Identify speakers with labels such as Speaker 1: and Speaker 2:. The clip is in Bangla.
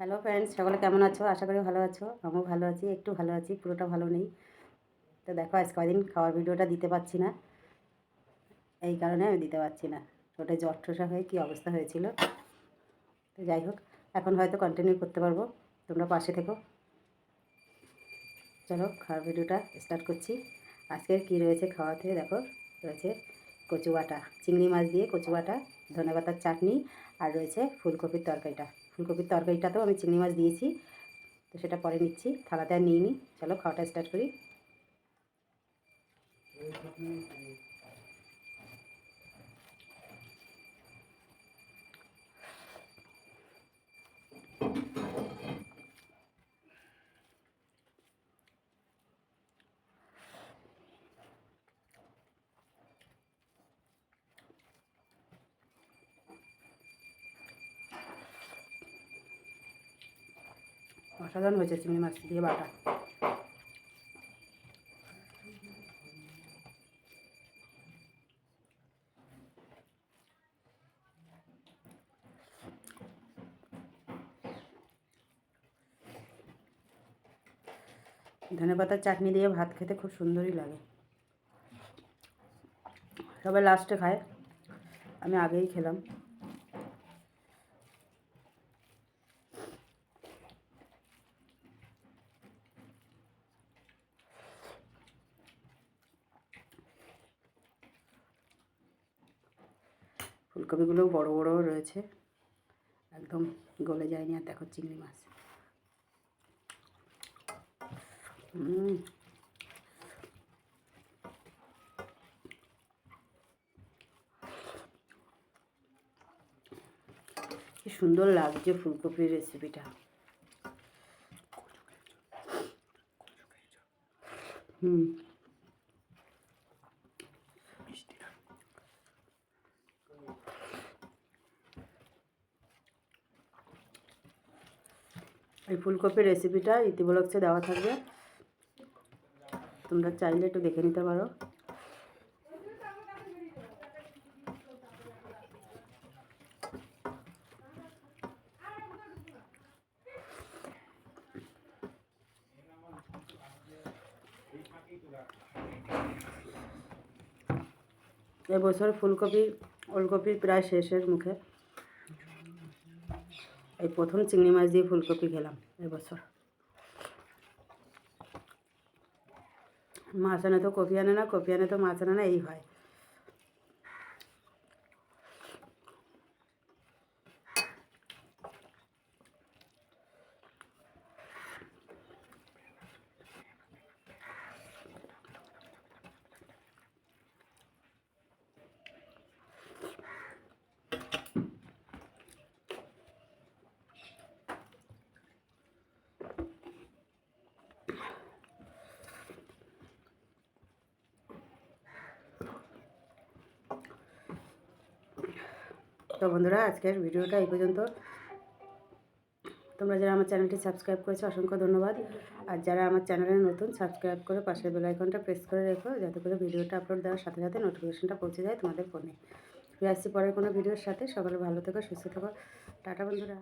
Speaker 1: হ্যালো ফ্রেন্ডস সকলে কেমন আছো? আশা করি ভালো আছো। আমিও ভালো আছি, একটু ভালো আছি, পুরোটা ভালো নেই। তো দেখো, আজ কদিন খাওয়ার ভিডিওটা দিতে পারছি না। এই কারণে আমি দিতে পারছি না। ওটা জ্বর ঠোসা হয়ে কী অবস্থা হয়েছিল। তো যাই হোক, এখন হয়তো কন্টিনিউ করতে পারব। তোমরা পাশে থেকো। চলো, খাওয়ার ভিডিওটা স্টার্ট করছি। আজকের কী রয়েছে খাওয়াতে? দেখো, রয়েছে কচু বাটা চিংড়ি মাছ দিয়ে কচু বাটা ধনে পাতার চাটনি, আর রয়েছে ফুলকপির তরকারিটা। ফুলকপির তরকারিটাতেও আমি চিংড়ি মাছ দিয়েছি। তো সেটা পরে নিচ্ছি। থালাতে আর নিই নি চলো, খাওয়াটা স্টার্ট করি। অসাধারণ হয়েছে চিংড়ি মাছ দিয়ে বাটা। ধনে পাতার চাটনি দিয়ে ভাত খেতে খুব সুন্দরই লাগে। সবাই লাস্টে খায়। আমি আগেই খেলাম। ফুলকপিগুলোও বড় বড় রয়েছে। একদম গলে যায়নি আর দেখো চিংড়ি মাছ। কি সুন্দর লাগছে ফুলকপির রেসিপিটা হুম। এই ফুলকপির রেসিপিটা ইতিবলক্সে দেওয়া থাকবে। তোমরা চাইলে একটু দেখে নিতে পারো। এবছর ফুলকপি, ওলকপি প্রায় শেষের মুখে। এই প্রথম চিংড়ি মাছ দিয়ে ফুলকপি খেলাম এবছর। মাছ আনে তো কপি আনে না, কপি আনে তো মাছ আনে না, এই হয়। তো বন্ধুরা, আজকের ভিডিওটা এই পর্যন্ত। তোমরা যারা আমার চ্যানেলটি সাবস্ক্রাইব করেছ, অসংখ্য ধন্যবাদ। আর যারা আমার চ্যানেলে নতুন, সাবস্ক্রাইব করে পাশের বেল আইকনটা প্রেস করে রেখো, যাতে করে ভিডিওটা আপলোড দেওয়ার সাথে সাথে নোটিফিকেশনটা পৌঁছে যায় তোমাদের ফোনে ফিরে আসছি পরের কোনো ভিডিওর সাথে। সকলে ভালো থেকো, সুস্থ থেকো। টাটা বন্ধুরা।